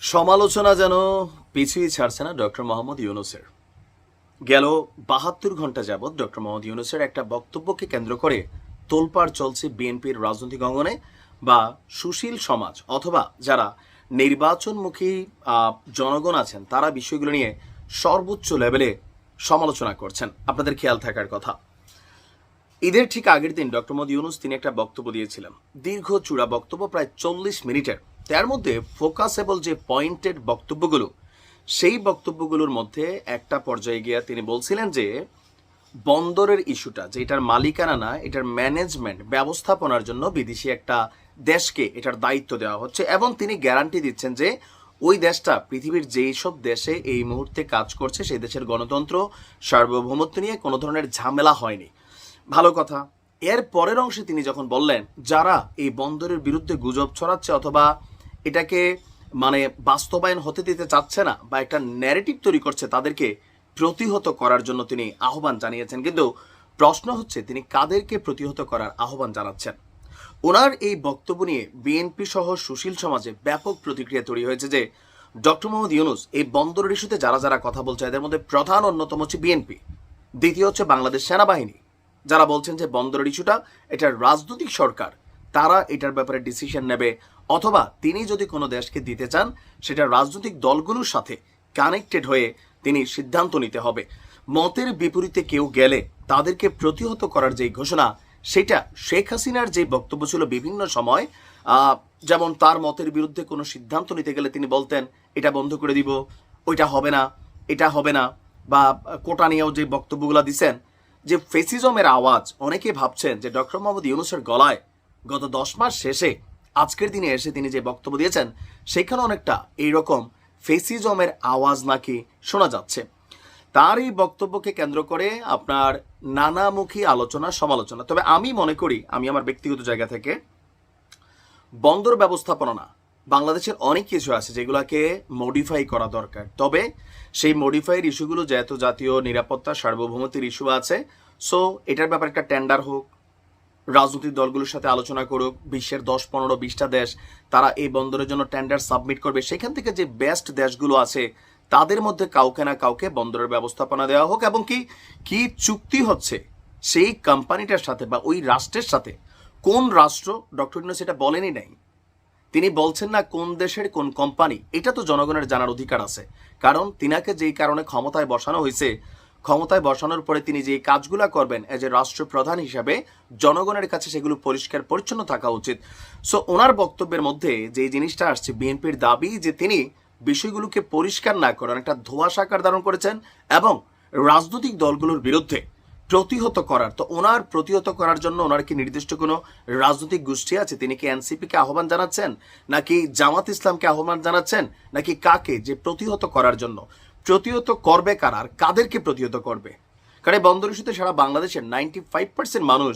সমালোচনা যেন পিছিয়ে ছাড়ছে না ডক্টর মোহাম্মদ ইউনুসের। গেল বাহাত্তর ঘণ্টা যাবৎ ডক্টর মোহাম্মদ ইউনুসের একটা বক্তব্যকে কেন্দ্র করে তোলপাড় চলছে বিএনপির রাজনৈতিক অঙ্গনে বা সুশীল সমাজ অথবা যারা নির্বাচনমুখী জনগণ আছেন, তারা বিষয়গুলো নিয়ে সর্বোচ্চ লেভেলে সমালোচনা করছেন। আপনাদের খেয়াল থাকার কথা। ঈদের ঠিক আগের দিন ডক্টর মোদী ইউনুস তিনি একটা বক্তব্য দিয়েছিলেন। দীর্ঘ চূড়া বক্তব্য, প্রায় চল্লিশ মিনিটের। তার মধ্যে ফোকাসেবল যে পয়েন্টেড বক্তব্যগুলো, সেই বক্তব্যগুলোর মধ্যে একটা পর্যায়ে গিয়া তিনি বলছিলেন যে, বন্দরের ইস্যুটা, যে এটার মালিকানা না, এটার ম্যানেজমেন্ট ব্যবস্থাপনার জন্য বিদেশি একটা দেশকে এটার দায়িত্ব দেওয়া হচ্ছে এবং তিনি গ্যারান্টি দিচ্ছেন যে, ওই দেশটা, পৃথিবীর যেই সব দেশে এই মুহূর্তে কাজ করছে, সেই দেশের গণতন্ত্র সার্বভৌমত্ব নিয়ে কোনো ধরনের ঝামেলা হয়নি। ভালো কথা। এর পরের অংশে তিনি যখন বললেন, যারা এই বন্দরের বিরুদ্ধে গুজব ছড়াচ্ছে অথবা এটাকে মানে বাস্তবায়ন হতে দিতে চাচ্ছে না বা একটা ন্যারেটিভ তৈরি করছে তাদেরকে প্রতিহত করার জন্য তিনি আহ্বান জানিয়েছেন। কিন্তু প্রশ্ন হচ্ছে, তিনি কাদেরকে প্রতিহত করার আহ্বান জানাচ্ছেন? ওনার এই বক্তব্য নিয়ে বিএনপি সহ সুশীল সমাজে ব্যাপক প্রতিক্রিয়া তৈরি হয়েছে যে ডক্টর মোহাম্মদ ইউনুস এই বন্দরের ইস্যুতে যারা যারা কথা বলছে, এদের মধ্যে প্রধান অন্যতম হচ্ছে বিএনপি দ্বিতীয় হচ্ছে বাংলাদেশ সেনাবাহিনী। যারা বলছেন যে বন্দরের ইস্যুটা এটা রাজনৈতিক সরকার, তারা এটার ব্যাপারে ডিসিশন নেবে অথবা তিনি যদি কোনো দেশকে দিতে চান, সেটা রাজনৈতিক দলগুলোর সাথে কানেক্টেড হয়ে তিনি সিদ্ধান্ত নিতে হবে। মতের বিপরীতে কেউ গেলে তাদেরকে প্রতিহত করার যে ঘোষণা, সেটা শেখ হাসিনার যে বক্তব্য ছিল বিভিন্ন সময় যেমন তার মতের বিরুদ্ধে কোনো সিদ্ধান্ত নিতে গেলে তিনি বলতেন, এটা বন্ধ করে দিব, ওইটা হবে না, এটা হবে না। বা কোটা নিয়েও যে বক্তব্যগুলো দিছেন, যে ফেসিজমের আওয়াজ, অনেকে ভাবছেন যে ডক্টর মোহাম্মদ ইউনুসের গলায় গত দশ মাস শেষে আজকের দিনে এসে তিনি যে বক্তব্য দিয়েছেন সেখানে অনেকটা এইরকম ফেসিজমের আওয়াজ নাকি শোনা যাচ্ছে। তার এই বক্তব্যকে কেন্দ্র করে আপনার নানামুখী আলোচনা, সমালোচনা। তবে আমি মনে করি, আমি আমার ব্যক্তিগত জায়গা থেকে, বন্দর ব্যবস্থাপনা বাংলাদেশের অনেক কিছু আছে যেগুলোকে মডিফাই করা দরকার। তবে সেই মডিফাইয়ের ইস্যুগুলো যেহেতু জাতীয় নিরাপত্তা, সার্বভৌমত্বের ইস্যু আছে সো এটার ব্যাপারে একটা টেন্ডার হোক রাজনৈতিক দলগুলোর সাথে আলোচনা করুক, বিশ্বের দশ, পনেরো, বিশটা দেশ, তারা এই বন্দরের জন্য টেন্ডার সাবমিট করবে। সেখান থেকে যে বেস্ট দেশগুলো আছে, তাদের মধ্যে কাউকে না কাউকে বন্দরের ব্যবস্থাপনা দেওয়া হোক এবং কি কি চুক্তি হচ্ছে, সেই কোম্পানিটার সাথে বা ওই রাষ্ট্রের সাথে, কোন রাষ্ট্র ডক্টর ইউনুস সেটা বলেনই নাই। তিনি বলছেন না কোন দেশের কোন কোম্পানি এটা তো জনগণের জানার অধিকার আছে। কারণ তিনাকে যেই কারণে ক্ষমতায় বসানো হয়েছে ক্ষমতায় বসানোর পরে তিনি যে কাজগুলো করবেন এজ এ রাষ্ট্রপ্রধান হিসাবে, জনগণের কাছে সেগুলো পরিষ্কার পরিচ্ছন্ন থাকা উচিত। সো ওনার বক্তব্যের মধ্যে যে জিনিসটা আসছে, বিএনপির দাবি যে তিনি বিষয়গুলোকে পরিষ্কার না করেন একটা ধোঁয়াশা আকার ধারণ করেছেন এবং রাজনৈতিক দলগুলোর বিরুদ্ধে প্রতিহত করার। তো, ওনার প্রতিহত করার জন্য ওনার কি নির্দিষ্ট কোনো রাজনৈতিক গোষ্ঠী আছে? তিনি কি এনসিপিকে আহ্বান জানাচ্ছেন? নাকি জামাত ইসলামকে আহ্বান জানাচ্ছেন? নাকি কাকে যে প্রতিহত করার জন্য? প্রতিহত করবে কারা আর কাদেরকে প্রতিহত করবে? কারণ এই বন্দর ইস্যুতে সারা বাংলাদেশের নাইনটি ফাইভ পার্সেন্ট মানুষ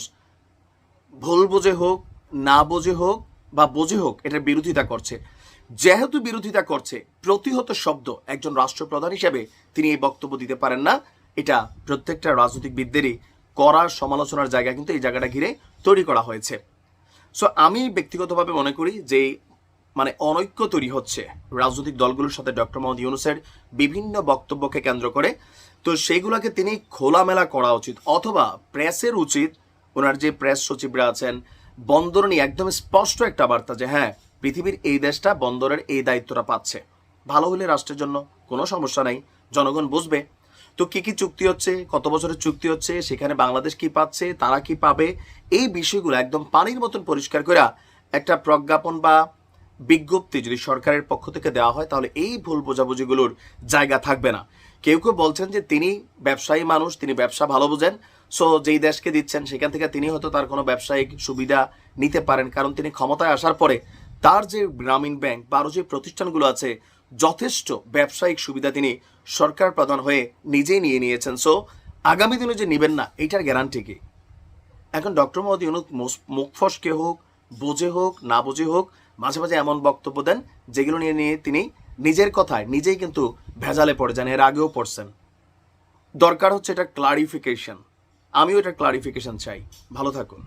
ভুল বোঝে হোক, না বোঝে হোক বা বোঝে হোক, এটার বিরোধিতা করছে। যেহেতু বিরোধিতা করছে, প্রতিহত শব্দ একজন রাষ্ট্রপ্রধান হিসেবে তিনি এই বক্তব্য দিতে পারেন না। এটা প্রত্যেকটা রাজনৈতিকবিদদেরই করার সমালোচনার জায়গা, কিন্তু এই জায়গাটা ঘিরে তৈরি করা হয়েছে। সো আমি ব্যক্তিগতভাবে মনে করি যে মানে অনৈক্য তৈরি হচ্ছে রাজনৈতিক দলগুলোর সাথে ডক্টর মোহাম্মদ ইউনুসের বিভিন্ন বক্তব্যকে কেন্দ্র করে। তো সেইগুলোকে তিনি খোলামেলা করা উচিত, অথবা প্রেসের উচিত, ওনার যে প্রেস সচিবরা আছেন, বন্দর নিয়ে একদম স্পষ্ট একটা বার্তা যে হ্যাঁ পৃথিবীর এই দেশটা বন্দরের এই দায়িত্বটা পাচ্ছে। ভালো হলে রাষ্ট্রের জন্য কোনো সমস্যা নাই, জনগণ বুঝবে। তো কি কি চুক্তি হচ্ছে, কত বছরের চুক্তি হচ্ছে, সেখানে বাংলাদেশ কি পাচ্ছে, তারা কি পাবে, এই বিষয়গুলো একদম পানির মতন পরিষ্কার করে একটা প্রজ্ঞাপন বা বিজ্ঞপ্তি যদি সরকারের পক্ষ থেকে দেওয়া হয়, তাহলে এই ভুল বোঝাবুঝিগুলোর জায়গা থাকবে না। কেউ কেউ বলছেন যে তিনি ব্যবসায়ী মানুষ, তিনি ব্যবসা ভালো বোঝেন, সো যেই দেশকে দিচ্ছেন, সেখান থেকে তিনি হয়তো তার কোনো ব্যবসায়িক সুবিধা নিতে পারেন, কারণ তিনি ক্ষমতায় আসার পরে তার যে গ্রামীণ ব্যাংক বা যে প্রতিষ্ঠানগুলো আছে, যথেষ্ট ব্যবসায়িক সুবিধা তিনি সরকার প্রধান হয়ে নিজেই নিয়ে নিয়েছেন। সো আগামী দিনে যে নেবেন না, এটার গ্যারান্টি কি? এখন ডক্টর মোহাম্মদ ইউনুস মুখ ফসকে হোক, বোঝে হোক, না বোঝে হোক মাঝে মাঝে এমন বক্তব্য দেন যেগুলো নিয়ে নিয়ে তিনি নিজের কথায় নিজেই কিন্তু ভেজালে পড়ে যান, এর আগেও পড়ছেন। দরকার হচ্ছে এটা ক্লারিফিকেশন আমিও এটা ক্লারিফিকেশন চাই। ভালো থাকুন।